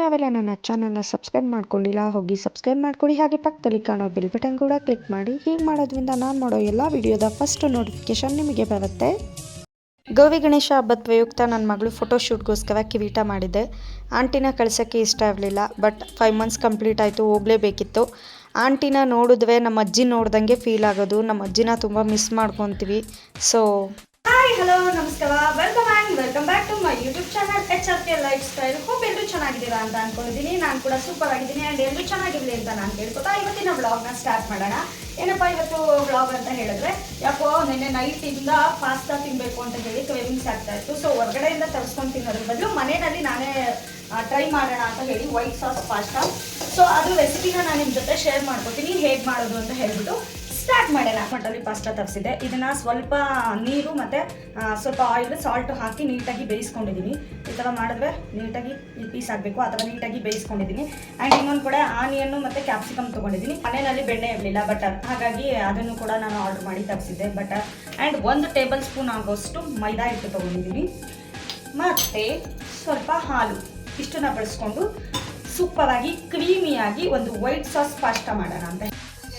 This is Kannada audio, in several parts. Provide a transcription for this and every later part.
ಯಾವೆಲ್ಲ ನನ್ನ ಚಾನಲ್ನ ಸಬ್ಸ್ಕ್ರೈಬ್ ಮಾಡ್ಕೊಂಡಿಲ್ಲ, ಹೋಗಿ ಸಬ್ಸ್ಕ್ರೈಬ್ ಮಾಡ್ಕೊಳ್ಳಿ ಹಾಗೆ ಪಕ್ಕದಲ್ಲಿ ಕಾಣೋ ಬೆಲ್ ಬಟನ್ ಕೂಡ ಕ್ಲಿಕ್ ಮಾಡಿ. ಹೀಗೆ ಮಾಡೋದ್ರಿಂದ ನಾನು ಮಾಡೋ ಎಲ್ಲ ವಿಡಿಯೋದ ಫಸ್ಟ್ ನೋಟಿಫಿಕೇಶನ್ ನಿಮಗೆ ಬರುತ್ತೆ. ಗೌರಿ ಗಣೇಶ ಹಬ್ಬದ ಪ್ರಯುಕ್ತ ನನ್ನ ಮಗಳು ಫೋಟೋಶೂಟ್ಗೋಸ್ಕರ ಕಿರೀಟ ಮಾಡಿದ್ದೆ ಆಂಟಿನ ಕಳ್ಸೋಕ್ಕೆ ಇಷ್ಟ ಇರಲಿಲ್ಲ ಬಟ್ ಫೈವ್ ಮಂತ್ಸ್ ಕಂಪ್ಲೀಟ್ ಆಯಿತು, ಹೋಗಲೇಬೇಕಿತ್ತು. ಆಂಟಿನ ನೋಡಿದ್ವೆ, ನಮ್ಮ ಅಜ್ಜಿ ನೋಡ್ದಂಗೆ ಫೀಲ್ ಆಗೋದು. ನಮ್ಮ ಅಜ್ಜಿನ ತುಂಬ ಮಿಸ್ ಮಾಡ್ಕೊತೀವಿ. ಸೊ ಹಾಯ್ ಹಲೋ ನಮಸ್ಕಾರ. Welcome and welcome back to my YouTube channel H R K lifestyle hope ಎಲ್ಲರೂ ಚೆನ್ನಾಗಿದ್ದೀರಾ ಅಂತ ಅನ್ಕೊಂಡಿದ್ದೀನಿ. ನಾನು ಕೂಡ ಸೂಪರ್ ಆಗಿದ್ದೀನಿ ಆ್ಯಂಡ್ ಎಲ್ಲರೂ ಚೆನ್ನಾಗಿರಲಿ ಅಂತ ನಾನು ಕೇಳ್ಕೊತಾ ಇವತ್ತಿನ ವ್ಲಾಗ್ನ ಸ್ಟಾರ್ಟ್ ಮಾಡೋಣ. ಏನಪ್ಪ ಇವತ್ತು ಬ್ಲಾಗ್ ಅಂತ ಹೇಳಿದ್ರೆ, ಯಾಕೋ ನಿನ್ನೆ ನೈಟಿಂದ ಪಾಸ್ತಾ ತಿನ್ನಬೇಕು ಅಂತ ಹೇಳಿ ಕ್ರೇವಿಂಗ್ಸ್ ಆಗ್ತಾ ಇತ್ತು. ಸೊ ಹೊರಗಡೆಯಿಂದ ತರಿಸ್ಕೊಂಡು ತಿನ್ನೋದ್ರ ಬದಲು ಮನೆಯಲ್ಲಿ ನಾನೇ ಟ್ರೈ ಮಾಡೋಣ ಅಂತ ಹೇಳಿ ವೈಟ್ ಸಾಸ್ ಪಾಸ್ತಾ ಸೊ ಅದು ರೆಸಿಪಿನ ನಾನು ನಿಮ್ಮ ಜೊತೆ ಶೇರ್ ಮಾಡ್ಕೊತೀನಿ. ಹೇಗೆ ಮಾಡೋದು ಅಂತ ಹೇಳ್ಬಿಟ್ಟು ಸ್ಟಾರ್ಟ್ ಮಾಡೋಣ ಮಟಲ್ಲಿ ಪಾಸ್ತಾ ತರಿಸಿದೆ ಇದನ್ನ ಸ್ವಲ್ಪ ನೀರು ಮತ್ತು ಸ್ವಲ್ಪ ಆಯಿಲ್ ಸಾಲ್ಟ್ ಹಾಕಿ ನೀಟಾಗಿ ಬೇಯಿಸ್ಕೊಂಡಿದ್ದೀನಿ ಈ ಥರ ಮಾಡಿದ್ರೆ ನೀಟಾಗಿ ಈ ಪೀಸ್ ಆಗಬೇಕು. ಥರ ನೀಟಾಗಿ ಬೇಯಿಸ್ಕೊಂಡಿದ್ದೀನಿ ಆ್ಯಂಡ್ ಇನ್ನೊಂದು ಕಡೆ ಆನಿಯನ್ನು ಮತ್ತು ಕ್ಯಾಪ್ಸಿಕಮ್ ತೊಗೊಂಡಿದ್ದೀನಿ ಮನೆಯಲ್ಲಿ ಬೆಣ್ಣೆ ಇರಲಿಲ್ಲ ಬಟರ್ ಹಾಗಾಗಿ ಅದನ್ನು ಕೂಡ ನಾನು ಆರ್ಡರ್ ಮಾಡಿ ತರಿಸಿದ್ದೆ. ಬಟರ್ ಆ್ಯಂಡ್ ಒಂದು ಟೇಬಲ್ ಸ್ಪೂನ್ ಆಗೋಷ್ಟು ಮೈದಾ ಹಿಟ್ಟು ತೊಗೊಂಡಿದ್ದೀನಿ ಮತ್ತು ಸ್ವಲ್ಪ ಹಾಲು. ಇಷ್ಟನ್ನ ಬಳಸ್ಕೊಂಡು ಸೂಪರಾಗಿ ಕ್ರೀಮಿಯಾಗಿ ಒಂದು ವೈಟ್ ಸಾಸ್ ಪಾಸ್ಟಾ ಮಾಡೋಣ ಅಂತ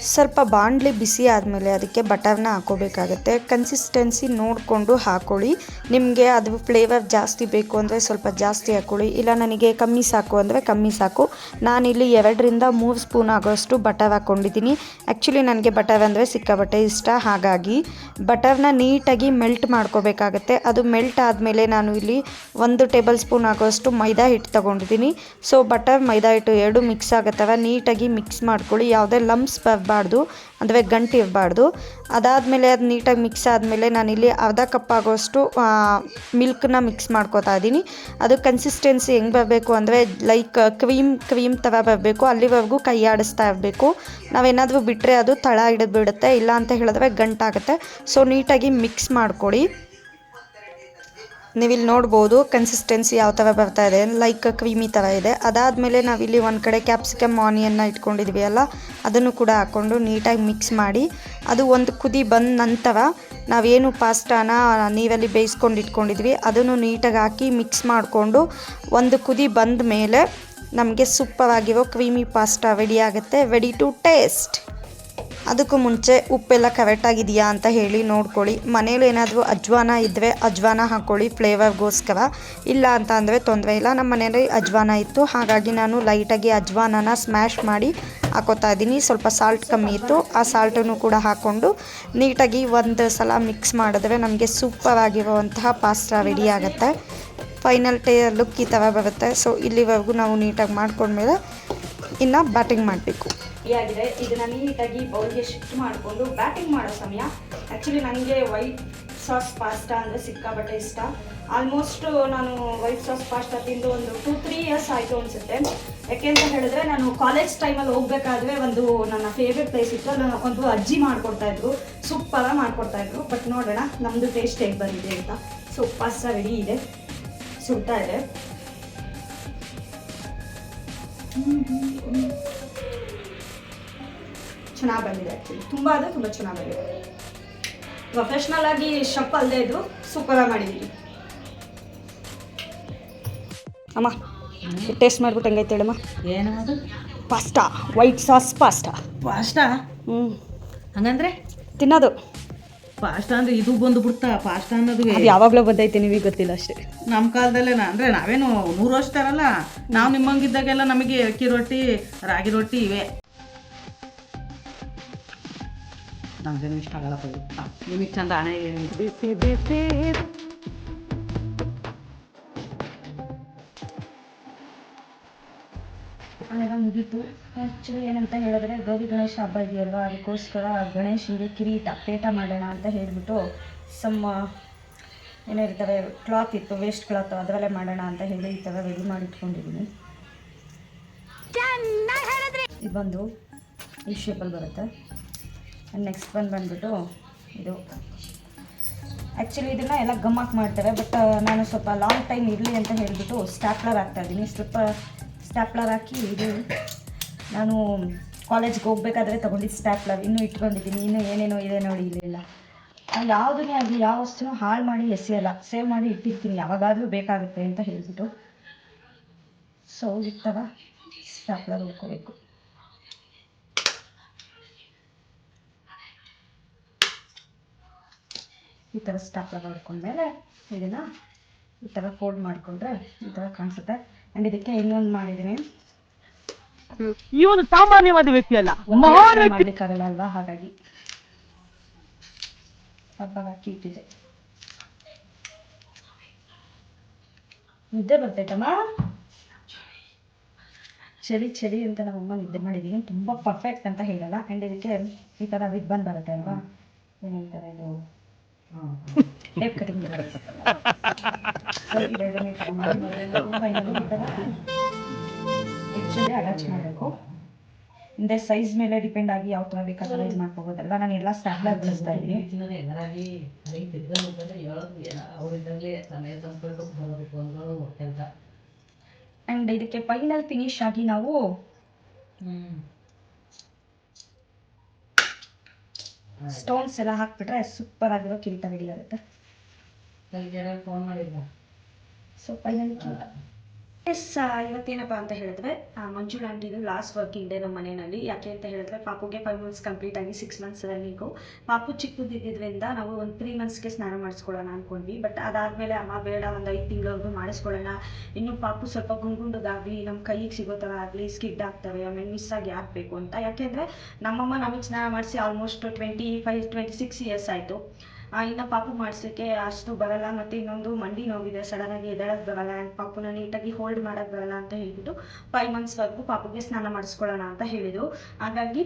ಸ್ವಲ್ಪ ಬಾಣಲಿ ಬಿಸಿ ಆದಮೇಲೆ ಅದಕ್ಕೆ ಬಟರ್ನ ಹಾಕೋಬೇಕಾಗತ್ತೆ. ಕನ್ಸಿಸ್ಟೆನ್ಸಿ ನೋಡಿಕೊಂಡು ಹಾಕೊಳ್ಳಿ. ನಿಮಗೆ ಅದು ಫ್ಲೇವರ್ ಜಾಸ್ತಿ ಬೇಕು ಅಂದರೆ ಸ್ವಲ್ಪ ಜಾಸ್ತಿ ಹಾಕ್ಕೊಳ್ಳಿ ಇಲ್ಲ ನನಗೆ ಕಮ್ಮಿ ಸಾಕು ಅಂದರೆ ಕಮ್ಮಿ ಸಾಕು. ನಾನಿಲ್ಲಿ ಎರಡರಿಂದ ಮೂರು ಸ್ಪೂನ್ ಆಗೋಷ್ಟು ಬಟರ್ ಹಾಕ್ಕೊಂಡಿದ್ದೀನಿ ಆ್ಯಕ್ಚುಲಿ ನನಗೆ ಬಟರ್ ಅಂದರೆ ಸಿಕ್ಕಾಬಟ್ಟೆ ಇಷ್ಟ. ಹಾಗಾಗಿ ಬಟರ್ನ ನೀಟಾಗಿ ಮೆಲ್ಟ್ ಮಾಡ್ಕೋಬೇಕಾಗತ್ತೆ. ಅದು ಮೆಲ್ಟ್ ಆದಮೇಲೆ ನಾನು ಇಲ್ಲಿ ಒಂದು ಟೇಬಲ್ ಸ್ಪೂನ್ ಆಗೋಷ್ಟು ಮೈದಾ ಹಿಟ್ಟು ತೊಗೊಂಡಿದ್ದೀನಿ. ಸೊ ಬಟರ್, ಮೈದಾ ಹಿಟ್ಟು ಎರಡು ಮಿಕ್ಸ್ ಆಗತ್ತವ ನೀಟಾಗಿ ಮಿಕ್ಸ್ ಮಾಡ್ಕೊಳ್ಳಿ. ಯಾವುದೇ ಲಂಪ್ಸ್ ಬರಬಾರ್ದು ಅಂದರೆ ಗಂಟು ಇರಬಾರ್ದು. ಅದಾದಮೇಲೆ ಅದು ನೀಟಾಗಿ ಮಿಕ್ಸ್ ಆದಮೇಲೆ ನಾನಿಲ್ಲಿ ಅರ್ಧ ಕಪ್ ಆಗೋಷ್ಟು ಮಿಲ್ಕನ್ನ ಮಿಕ್ಸ್ ಮಾಡ್ಕೋತಾ ಇದ್ದೀನಿ. ಅದು ಕನ್ಸಿಸ್ಟೆನ್ಸಿ ಹೆಂಗೆ ಬರಬೇಕು ಅಂದರೆ ಲೈಕ್ ಕ್ರೀಮ್ ಕ್ರೀಮ್ ಥರ ಬರಬೇಕು. ಅಲ್ಲಿವರೆಗೂ ಕೈ ಆಡಿಸ್ತಾ ಇರಬೇಕು. ನಾವೇನಾದರೂ ಬಿಟ್ಟರೆ ಅದು ತಳ ಹಿಡಿದ್ಬಿಡುತ್ತೆ ಇಲ್ಲ ಅಂತ ಹೇಳಿದ್ರೆ ಗಂಟಾಗುತ್ತೆ. ಸೊ ನೀಟಾಗಿ ಮಿಕ್ಸ್ ಮಾಡ್ಕೊಳ್ಳಿ. ನೀವಿಲ್ಲಿ ನೋಡ್ಬೋದು ಕನ್ಸಿಸ್ಟೆನ್ಸಿ ಯಾವ ಥರ ಬರ್ತಾ ಇದೆ ಲೈಕ್ ಕ್ರೀಮಿ ಥರ ಇದೆ. ಅದಾದಮೇಲೆ ನಾವಿಲ್ಲಿ ಒಂದು ಕಡೆ ಕ್ಯಾಪ್ಸಿಕಮ್ ಆನಿಯನ್ನ ಇಟ್ಕೊಂಡಿದ್ವಿ ಅಲ್ಲ, ಅದನ್ನು ಕೂಡ ಹಾಕ್ಕೊಂಡು ನೀಟಾಗಿ ಮಿಕ್ಸ್ ಮಾಡಿ, ಅದು ಒಂದು ಕುದಿ ಬಂದ ನಂತರ ನಾವೇನು ಪಾಸ್ಟಾನ ನೀರಲ್ಲಿ ಬೇಯಿಸ್ಕೊಂಡು ಇಟ್ಕೊಂಡಿದ್ವಿ, ಅದನ್ನು ನೀಟಾಗಿ ಹಾಕಿ ಮಿಕ್ಸ್ ಮಾಡಿಕೊಂಡು ಒಂದು ಕುದಿ ಬಂದ ಮೇಲೆ ನಮಗೆ ಸೂಪರ್ ಆಗಿರೋ ಕ್ರೀಮಿ ಪಾಸ್ಟಾ ರೆಡಿ ಆಗುತ್ತೆ ರೆಡಿ ಟು ಟೇಸ್ಟ್ ಅದಕ್ಕೂ ಮುಂಚೆ ಉಪ್ಪೆಲ್ಲ ಕರೆಕ್ಟಾಗಿದೆಯಾ ಅಂತ ಹೇಳಿ ನೋಡ್ಕೊಳ್ಳಿ. ಮನೇಲಿ ಏನಾದರೂ ಅಜ್ವಾನ ಇದ್ದರೆ ಅಜ್ವಾನ ಹಾಕ್ಕೊಳ್ಳಿ ಫ್ಲೇವರ್ಗೋಸ್ಕರ ಇಲ್ಲ ಅಂತ ಅಂದರೆ ತೊಂದರೆ ಇಲ್ಲ. ನಮ್ಮ ಮನೇಲಿ ಅಜ್ವಾನ ಇತ್ತು. ಹಾಗಾಗಿ ನಾನು ಲೈಟಾಗಿ ಅಜ್ವಾನನ ಸ್ಮ್ಯಾಶ್ ಮಾಡಿ ಹಾಕೋತಾ ಇದ್ದೀನಿ. ಸ್ವಲ್ಪ ಸಾಲ್ಟ್ ಕಮ್ಮಿ ಇತ್ತು. ಆ ಸಾಲ್ಟನ್ನು ಕೂಡ ಹಾಕ್ಕೊಂಡು ನೀಟಾಗಿ ಒಂದು ಸಲ ಮಿಕ್ಸ್ ಮಾಡಿದ್ರೆ ನಮಗೆ ಸೂಪರ್ ಆಗಿರುವಂತಹ ಪಾಸ್ತಾ ರೆಡಿ ಆಗುತ್ತೆ. ಫೈನಲ್ ಟೇ ಲುಕ್ ಈ ಥರ ಬರುತ್ತೆ. ಸೊ ಇಲ್ಲಿವರೆಗೂ ನಾವು ನೀಟಾಗಿ ಮಾಡ್ಕೊಂಡ್ಮೇಲೆ ಇನ್ನು ಬ್ಯಾಟಿಂಗ್ ಮಾಡಬೇಕು. ಆಗಿದೆ. ಇದನ್ನು ನೀಟಾಗಿ ಬೌಲ್ಗೆ ಶಿಫ್ಟ್ ಮಾಡಿಕೊಂಡು ಬ್ಯಾಟಿಂಗ್ ಮಾಡೋ ಸಮಯ. ಆ್ಯಕ್ಚುಲಿ ನನಗೆ ವೈಟ್ ಸಾಸ್ ಪಾಸ್ಟಾ ಅಂದರೆ ಸಿಕ್ಕಾಬಟ್ಟೆ ಇಷ್ಟ. ಆಲ್ಮೋಸ್ಟ್ ನಾನು ವೈಟ್ ಸಾಸ್ ಪಾಸ್ತಾ ತಿಂದು ಒಂದು ಟೂ ತ್ರೀ ಇಯರ್ಸ್ ಆಯಿತು ಅನಿಸುತ್ತೆ. ಯಾಕೆಂತ ಹೇಳಿದ್ರೆ ನಾನು ಕಾಲೇಜ್ ಟೈಮಲ್ಲಿ ಹೋಗ್ಬೇಕಾದ್ರೆ ಒಂದು ನನ್ನ ಫೇವ್ರೆಟ್ ಪ್ಲೇಸ್ ಇತ್ತು. ನಾನು ಒಂದು ಅಜ್ಜಿ ಮಾಡ್ಕೊಡ್ತಾಯಿದ್ರು ಸೂಪರಾಗಿ ಮಾಡ್ಕೊಡ್ತಾಯಿದ್ರು ಬಟ್ ನೋಡೋಣ ನಮ್ಮದು ಟೇಸ್ಟ್ ಹೇಗೆ ಬಂದಿದೆ ಅಂತ. ಸೊ ಪಾಸ್ತಾ ರೆಡಿ ಇದೆ. ಸುಡ್ತಾ ಇದೆ. ಚೆನ್ನಾಗಿ ಬಂದಿದೆ ಆ್ಯಕ್ಚುಲಿ ತುಂಬ ಅಂದರೆ ತುಂಬ ಚೆನ್ನಾಗಿ ಬಂದಿದೆ. ಪ್ರೊಫೆಷ್ನಲ್ ಆಗಿ ಶಪ್ ಅಲ್ಲದೆ ಇದು ಸೂಪರಾಗಿ ಮಾಡಿದ್ದೀನಿ ಅಮ್ಮ ಟೇಸ್ಟ್ ಮಾಡ್ಬಿಟ್ಟು ಹೆಂಗೈತೆ ಹೇಳಮ್ಮ? ಅದು? Pasta white sauce pasta pasta ಹ್ಞೂ ಹಂಗಂದ್ರೆ? ತಿನ್ನೋದು. ಪಾಸ್ಟಾ ಅಂದ್ರೆ ಇದು ಬಂದು ಬಿಡ್ತಾ ಪಾಸ್ಟಾ ಅನ್ನೋದು ಅದು ಯಾವಾಗಲೂ ಬಂದೈತೆ ನಿಮಗೆ ಗೊತ್ತಿಲ್ಲ ಅಷ್ಟೇ. ನಮ್ಮ ಕಾಲದಲ್ಲೇ ಅಂದ್ರೆ ನಾವೇನು ನೂರು ವರ್ಷ ತರಲ್ಲ ನಾವು ನಿಮ್ಮಂಗಿದ್ದಾಗೆಲ್ಲ ನಮಗೆ ಅಕ್ಕಿ ರೊಟ್ಟಿ ರಾಗಿ ರೊಟ್ಟಿ ಇವೆ. ನಮಗೇನು ಇಷ್ಟ ಆಗಲ್ಲ ಕೊಡಿ ನಿಮಗೆ ಚಂದ ಹಣ ಬಿಸಿ ಬಿಸಿ ಅದೆಲ್ಲ ಮುಗೀತು ಆ್ಯಕ್ಚುಲಿ ಏನಂತ ಹೇಳಿದ್ರೆ ಗೌರಿ ಗಣೇಶ ಹಬ್ಬ ಇದೆಯಲ್ವ? ಅದಕ್ಕೋಸ್ಕರ ಗಣೇಶನಿಗೆ ಕಿರೀಟ ಪೇಟ ಮಾಡೋಣ ಅಂತ ಹೇಳಿಬಿಟ್ಟು ಸಮ್ಮ ಏನಿರ್ತವೆ ಕ್ಲಾತ್ ಇತ್ತು ವೇಸ್ಟ್ ಕ್ಲಾತ್ ಅದರಲ್ಲೇ ಮಾಡೋಣ ಅಂತ ಹೇಳಿ ಈ ಥರ ರೆಡಿ ಮಾಡಿ ಇಟ್ಕೊಂಡಿದ್ದೀನಿ ಇದು ಬಂದು ಈ ಶೇಪಲ್ಲಿ ಬರುತ್ತೆ. ನೆಕ್ಸ್ಟ್ ಬಂದು ಬಂದ್ಬಿಟ್ಟು ಇದು. ಆ್ಯಕ್ಚುಲಿ ಇದನ್ನು ಎಲ್ಲ ಗಮ್ಮಾಕ್ ಮಾಡ್ತಾರೆ ಬಟ್ ನಾನು ಸ್ವಲ್ಪ ಲಾಂಗ್ ಟೈಮ್ ಇರಲಿ ಅಂತ ಹೇಳಿಬಿಟ್ಟು ಸ್ಟ್ಯಾಪ್ಲರ್ ಹಾಕ್ತಾ ಇದ್ದೀನಿ. ಸ್ವಲ್ಪ ಸ್ಟ್ಯಾಪ್ಲರ್ ಹಾಕಿ ಇದು, ನಾನು ಕಾಲೇಜ್ಗೆ ಹೋಗ್ಬೇಕಾದ್ರೆ ತೊಗೊಂಡಿದ್ದು ಸ್ಟ್ಯಾಪ್ಲರ್ ಇನ್ನೂ ಇಟ್ಕೊಂಡಿದ್ದೀನಿ. ಇನ್ನೂ ಏನೇನೋ ಇದೆ ನೋಡಿ ಇಲ್ಲೆಲ್ಲ. ನಾನು ಯಾವುದನ್ನೇ ಆಗಲಿ, ಯಾವ ವಸ್ತುನೂ ಹಾಳು ಮಾಡಿ ಎಸೆಯಲ್ಲ. ಸೇವ್ ಮಾಡಿ ಇಟ್ಟಿರ್ತೀನಿ. ಯಾವಾಗಾದರೂ ಬೇಕಾಗುತ್ತೆ ಅಂತ ಹೇಳಿಬಿಟ್ಟು. ಸೊ ಈ ಸ್ಟ್ಯಾಪ್ಲರ್ ಹೋಗ್ಕೋಬೇಕು ಈ ಥರ ಸ್ಟಾಪ್ಲರ್ ಹೊಡ್ಕೊಂಡ್ಮೇಲೆ ಇದನ್ನ ಈ ಥರ ಫೋಲ್ಡ್ ಮಾಡಿಕೊಂಡ್ರೆ ಈ ಥರ ಕಾಣಿಸುತ್ತೆ. ಆ್ಯಂಡ್ ಇದಕ್ಕೆ ಇನ್ನೊಂದು ಮಾಡಿದ್ದೀನಿ. ಒಂದು ಸಾಮಾನ್ಯವಾದ ವ್ಯಕ್ತಿ. ಅಲ್ಲ ಮಾಡಲಿಕ್ಕಾಗಲ್ಲ ಅಲ್ವಾ? ಹಾಗಾಗಿ ಹಬ್ಬ ಹಾಕಿ ಇಟ್ಟಿದೆ ನಿದ್ದೆ ಬರ್ತೈತಮ್ಮ? ಚಳಿ ಚಳಿ ಅಂತ ನಮ್ಮಮ್ಮ ನಿದ್ದೆ ಮಾಡಿದ್ದೀನಿ ತುಂಬ ಪರ್ಫೆಕ್ಟ್ ಅಂತ ಹೇಳಲ್ಲ. ಆ್ಯಂಡ್ ಇದಕ್ಕೆ ಈ ಥರ ರಿಬ್ಬನ್ ಬರುತ್ತೆ ಅಲ್ವಾ? ಏನಂತಾರೆ ಇದು? ಟೇಪ್ ಕಟಿಂಗ್ ಅಟ್ಯಾಚ್ ಮಾಡಬೇಕು ಹಿಂದೆ ಸೈಜ್ ಮೇಲೆ ಡಿಪೆಂಡ್ ಆಗಿ ಯಾವ ಥರ ಬೇಕಾದ್ರೆ ಇದು ಮಾಡ್ಕೋಬೋದಲ್ಲ. ನಾನು ಎಲ್ಲ ಸ್ಟ್ಯಾಪ್ಲರ್ ಬಳಸ್ತಾ ಇದ್ದೀನಿ. ಆ್ಯಂಡ್ ಇದಕ್ಕೆ ಫೈನಲ್ ಫಿನಿಶ್ ಆಗಿ ನಾವು ಸ್ಟೋನ್ಸ್ ಎಲ್ಲ ಹಾಕ್ಬಿಟ್ರೆ ಸೂಪರ್ ಆಗಿರೋ ಕಿರೀಟ ರೆಡಿ ಆಗುತ್ತೆ ಸೊ ಫೈನಲ್ ಕಿರೀಟ ಎಸ್ ಇವತ್ತೇನಪ್ಪ ಅಂತ ಹೇಳಿದ್ರೆ ಮಂಜುಳ ಆಂಟಿದು ಲಾಸ್ಟ್ ವರ್ಕಿಂಗ್ ಡೇ ನಮ್ಮ ಮನೆಯಲ್ಲಿ. ಯಾಕೆ ಅಂತ ಹೇಳಿದ್ರೆ, ಪಾಪುಗೆ ಫೈವ್ ಮಂತ್ಸ್ ಕಂಪ್ಲೀಟ್ ಆಗಿ ಸಿಕ್ಸ್ ಮಂತ್ಸ್ ರನ್ನಿಂಗು. ಪಾಪು ಚಿಕ್ಕದಿದ್ದರಿಂದ ನಾವು ಒಂದು ತ್ರೀ ಮಂತ್ಸ್ಗೆ ಸ್ನಾನ ಮಾಡಿಸ್ಕೊಳ್ಳೋಣ ಅಂದ್ಕೊಂಡ್ವಿ ಬಟ್ ಅದಾದಮೇಲೆ ಅಮ್ಮ, ಬೇಡ, ಒಂದು ಐದು ತಿಂಗಳವರೆಗೂ ಮಾಡಿಸ್ಕೊಳ್ಳೋಣ. ಇನ್ನು ಪಾಪು ಸ್ವಲ್ಪ ಗುಂಗುಂಡದಾಗಲಿ ನಮ್ಮ ಕೈಗೆ ಸಿಗೋ ಥರ ಆಗಲಿ ಸ್ಕಿಡ್ ಆಗ್ತವೆ, ಆಮೇಲೆ ಮಿಸ್ ಆಗಿ ಆಗಬೇಕು ಅಂತ. ಯಾಕೆಂದರೆ ನಮ್ಮಮ್ಮ ನಮಗೆ ಸ್ನಾನ ಮಾಡಿಸಿ almost twenty five twenty six years ಆಯಿತು. ಇನ್ನು ಪಾಪು ಮಾಡ್ಸೋಕ್ಕೆ ಅಷ್ಟು ಬರಲ್ಲ, ಮತ್ತು ಇನ್ನೊಂದು ಮಂಡಿ ನೋವಿದೆ ಸಡನ್ನಾಗಿ ಎದ್ದೇಳಕ್ಕೆ ಬರಲ್ಲ ಆ್ಯಂಡ್ ಪಾಪುನ ನೀಟಾಗಿ ಹೋಲ್ಡ್ ಮಾಡೋಕ್ಕೆ ಬರಲ್ಲ ಅಂತ ಹೇಳ್ಬಿಟ್ಟು ಫೈವ್ ಮಂತ್ಸ್ವರೆಗೂ ಪಾಪುಗೆ ಸ್ನಾನ ಮಾಡಿಸ್ಕೊಳ್ಳೋಣ ಅಂತ ಹೇಳಿದರು. ಹಾಗಾಗಿ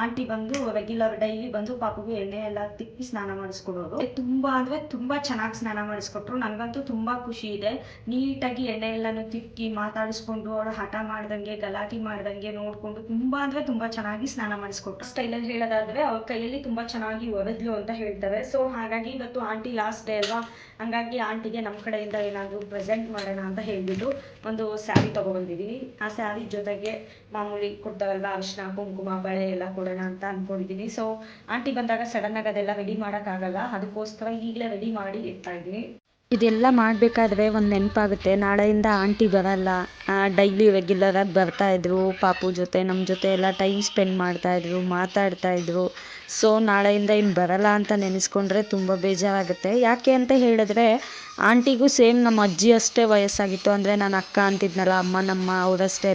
ಆಂಟಿ ಬಂದು ರೆಗ್ಯುಲರ್ ಡೈಲಿ ಬಂದು ಪಾಪುಗೆ ಎಣ್ಣೆ ಎಲ್ಲ ತಿಕ್ಕಿ ಸ್ನಾನ ಮಾಡಿಸ್ಕೊಡೋರು ತುಂಬ ಅಂದರೆ ತುಂಬ ಚೆನ್ನಾಗಿ ಸ್ನಾನ ಮಾಡಿಸ್ಕೊಟ್ರು. ನನಗಂತೂ ತುಂಬ ಖುಷಿ ಇದೆ. ನೀಟಾಗಿ ಎಣ್ಣೆ ಎಲ್ಲನೂ ತಿಕ್ಕಿ ಮಾತಾಡಿಸ್ಕೊಂಡು ಅವ್ರ ಹಠ ಮಾಡ್ದಂಗೆ, ಗಲಾಟೆ ಮಾಡ್ದಂಗೆ ನೋಡಿಕೊಂಡು ತುಂಬ ಅಂದರೆ ತುಂಬ ಚೆನ್ನಾಗಿ ಸ್ನಾನ ಮಾಡಿಸ್ಕೊಟ್ರು. ಸ್ಟೈಲಲ್ಲಿ ಹೇಳೋದಾದರೆ ಅವ್ರ ಕೈಯಲ್ಲಿ ತುಂಬ ಚೆನ್ನಾಗಿ ಒರೆದ್ಲು ಅಂತ ಹೇಳ್ತಾರೆ ಸೊ ಹಾಗಾಗಿ ಇವತ್ತು ಆಂಟಿ ಲಾಸ್ಟ್ ಡೇ ಅಲ್ವಾ? ಹಂಗಾಗಿ ಆಂಟಿಗೆ ನಮ್ಮ ಕಡೆಯಿಂದ ಏನಾದರೂ ಪ್ರೆಸೆಂಟ್ ಮಾಡೋಣ ಅಂತ ಹೇಳಿಬಿಟ್ಟು ಒಂದು ಸ್ಯಾರಿ ತೊಗೊಬಂದಿದ್ದೀವಿ ಆ ಸ್ಯಾರಿ ಜೊತೆಗೆ ಮಾಮೂಲಿ ಕೊಡ್ತಾರಲ್ವ ಅರಿಶಿನ ಕುಂಕುಮ, ಬಳೆ ಎಲ್ಲ ಕೊಡೋಣ ಅಂತ ಅಂದ್ಕೊಂಡಿದ್ದೀನಿ ಸೊ ಆಂಟಿ ಬಂದಾಗ ಸಡನ್ನಾಗಿ ಅದೆಲ್ಲ ರೆಡಿ ಮಾಡೋಕ್ಕಾಗಲ್ಲ. ಅದಕ್ಕೋಸ್ಕರ ಈಗಲೇ ರೆಡಿ ಮಾಡಿ ಇಡ್ತಾ ಇದ್ದೀನಿ. ಇದೆಲ್ಲ ಮಾಡಬೇಕಾದ್ರೆ ಒಂದು ನೆನಪಾಗುತ್ತೆ. ನಾಳೆಯಿಂದ ಆಂಟಿ ಬರಲ್ಲ. ಡೈಲಿ ರೆಗ್ಯುಲರಾಗಿ ಬರ್ತಾಯಿದ್ರು ಪಾಪು ಜೊತೆ ನಮ್ಮ ಜೊತೆ ಎಲ್ಲ ಟೈಮ್ ಸ್ಪೆಂಡ್ ಮಾಡ್ತಾಯಿದ್ರು ಮಾತಾಡ್ತಾಯಿದ್ರು ಸೊ ನಾಳೆಯಿಂದ ಇನ್ನು ಬರಲ್ಲ ಅಂತ ನೆನೆಸ್ಕೊಂಡ್ರೆ ತುಂಬ ಬೇಜಾರಾಗುತ್ತೆ. ಯಾಕೆ ಅಂತ ಹೇಳಿದ್ರೆ, ಆಂಟಿಗೂ ಸೇಮ್ ನಮ್ಮ ಅಜ್ಜಿ ಅಷ್ಟೇ ವಯಸ್ಸಾಗಿತ್ತು. ಅಂದರೆ ನಾನು ಅಕ್ಕ ಅಂತಿದ್ನಲ್ಲ, ಅಮ್ಮ ನಮ್ಮ ಅವರಷ್ಟೇ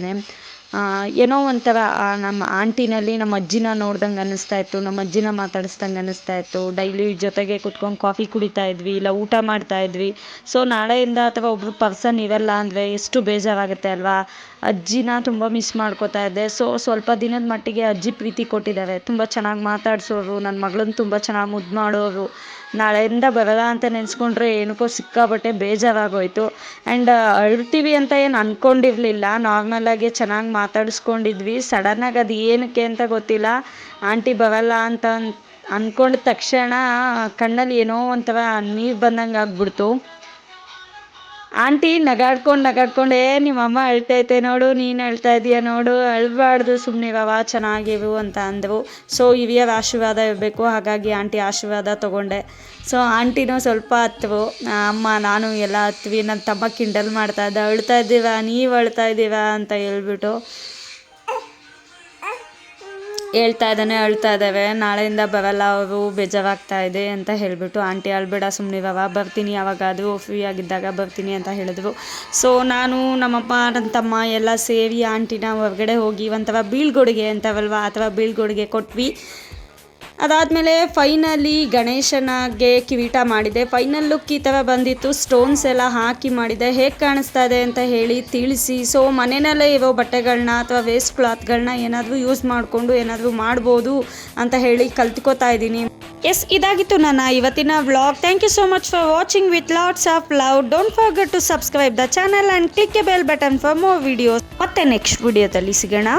ಏನೋ ಒಂಥರ ನಮ್ಮ ಆಂಟಿನಲ್ಲಿ ನಮ್ಮ ಅಜ್ಜಿನ ನೋಡ್ದಂಗೆ ಅನ್ನಿಸ್ತಾ ಇತ್ತು, ನಮ್ಮ ಅಜ್ಜಿನ ಮಾತಾಡಿಸ್ದಂಗೆ ಅನ್ನಿಸ್ತಾ ಇತ್ತು. ಡೈಲಿ ಜೊತೆಗೆ ಕುತ್ಕೊಂಡು ಕಾಫಿ ಕುಡಿತಾ ಇದ್ವಿ, ಇಲ್ಲ ಊಟ ಮಾಡ್ತಾ ಇದ್ವಿ. ಸೊ ನಾಳೆಯಿಂದ ಅಥವಾ ಒಬ್ಬರು ಪರ್ಸನ್ ಇರಲ್ಲ ಅಂದರೆ ಎಷ್ಟು ಬೇಜಾರಾಗುತ್ತೆ ಅಲ್ವಾ? ಅಜ್ಜಿನ ತುಂಬ ಮಿಸ್ ಮಾಡ್ಕೊತಾ ಇದ್ದೆ. ಸೊ ಸ್ವಲ್ಪ ದಿನದ ಮಟ್ಟಿಗೆ ಅಜ್ಜಿ ಪ್ರೀತಿ ಕೊಟ್ಟಿದ್ದಾರೆ ತುಂಬ ಚೆನ್ನಾಗಿ ಮಾತಾಡಿಸೋರು ನನ್ನ ಮಗಳನ್ನ ತುಂಬ ಚೆನ್ನಾಗಿ ಮುದ್ದು ಮಾಡೋರು. ನಾಳೆಯಿಂದ ಬರಲ್ಲ ಅಂತ ನೆನೆಸ್ಕೊಂಡ್ರೆ ಏನಕ್ಕೋ ಸಿಕ್ಕಾಪಟ್ಟೆ ಬೇಜಾರಾಗೋಯ್ತು. ಆ್ಯಂಡ್ ಅಳ್ತೀವಿ ಅಂತ ಏನು ಅಂದ್ಕೊಂಡಿರಲಿಲ್ಲ ನಾರ್ಮಲಾಗಿ ಚೆನ್ನಾಗಿ ಮಾತಾಡಿಸ್ಕೊಂಡಿದ್ವಿ. ಸಡನ್ನಾಗಿ ಅದು ಏನಕ್ಕೆ ಅಂತ ಗೊತ್ತಿಲ್ಲ. ಆಂಟಿ ಬರಲ್ಲ ಅಂತ ಅನ್ ಅಂದ್ಕೊಂಡ ತಕ್ಷಣ ಕಣ್ಣಲ್ಲಿ ಏನೋ ಒಂಥರ ನೀರು ಬಂದಂಗೆ ಆಗ್ಬಿಡ್ತು. ಆಂಟಿ, ನಗಾಡ್ಕೊಂಡು ನಗಾಡ್ಕೊಂಡು ಏ ನಿಮ್ಮಮ್ಮ ಅಳ್ತೈತೆ ನೋಡು, ನೀನು ಅಳ್ತಾ ಇದೀಯ ನೋಡು, ಅಳ್ಬಾರ್ದು ಇವಾಗ ಚೆನ್ನಾಗಿವು ಅಂತ ಅಂದವು ಸೊ ಹಿರಿಯರ ಆಶೀರ್ವಾದ ಇರಬೇಕು, ಹಾಗಾಗಿ ಆಂಟಿ ಆಶೀರ್ವಾದ ತೊಗೊಂಡೆ. ಸೊ ಆಂಟಿನೂ ಸ್ವಲ್ಪ ಹತ್ತವು ಅಮ್ಮ, ನಾನು ಎಲ್ಲ ಹತ್ವಿ ನನ್ನ ತಮ್ಮ ಕಿಂಡಲ್ ಮಾಡ್ತಾ ಇದ್ದ, ಅಳ್ತಾ ಇದ್ದೀವ ನೀವು ಅಳ್ತಾ ಇದ್ದೀವ ಅಂತ ಹೇಳ್ಬಿಟ್ಟು ಹೇಳ್ತಾ ಇದ್ದಾನೆ, ಅಳ್ತಾ ಇದ್ದಾವೆ. ನಾಳೆಯಿಂದ ಬರಲ್ಲ ಅವರು ಬೇಜಾರಾಗ್ತಾ ಇದೆ ಅಂತ ಹೇಳಿಬಿಟ್ಟು, ಆಂಟಿ ಅಳ್ಬೇಡ ಸುಮ್ಮನಿರವ ಬರ್ತೀನಿ ಯಾವಾಗಾದರೂ ಫ್ರೀ ಆಗಿದ್ದಾಗ ಬರ್ತೀನಿ ಅಂತ ಹೇಳಿದ್ರು. ಸೊ ನಾನು ನಮ್ಮಪ್ಪ ನನ್ನ ತಮ್ಮ ಎಲ್ಲ ಸೇರಿ ಆಂಟಿನ ಹೊರಗಡೆ ಹೋಗಿ ಒಂಥರ ಬೀಳ್ಗೊಡುಗೆ ಅಂತವಲ್ವಾ? ಆ ಥರ ಬೀಳ್ಕೊಡುಗೆ ಕೊಟ್ವಿ? ಅದಾದಮೇಲೆ ಫೈನಲಿ ಗಣೇಶನಿಗೆ ಕಿರೀಟ ಮಾಡಿದೆ. ಫೈನಲ್ ಲುಕ್ ಈ ಥರ ಬಂದಿತ್ತು. ಸ್ಟೋನ್ಸ್ ಎಲ್ಲ ಹಾಕಿ ಮಾಡಿದೆ. ಹೇಗೆ ಕಾಣಿಸ್ತಾ ಇದೆ ಅಂತ ಹೇಳಿ ತಿಳಿಸಿ. ಸೊ ಮನೆಯಲ್ಲೇ ಇರೋ ಬಟ್ಟೆಗಳನ್ನ ಅಥವಾ ವೇಸ್ಟ್ ಕ್ಲಾತ್ಗಳನ್ನ ಏನಾದರೂ ಯೂಸ್ ಮಾಡಿಕೊಂಡು ಏನಾದರೂ ಮಾಡ್ಬೋದು ಅಂತ ಹೇಳಿ ಕಲ್ತ್ಕೋತಾ ಇದ್ದೀನಿ. ಎಸ್ ಇದಾಗಿತ್ತು ನನ್ನ ಇವತ್ತಿನ vlog thank you so much for watching with lots of love don't forget to subscribe the channel and click a bell button for more videos ಮತ್ತೆ ನೆಕ್ಸ್ಟ್ ವಿಡಿಯೋದಲ್ಲಿ ಸಿಗೋಣ.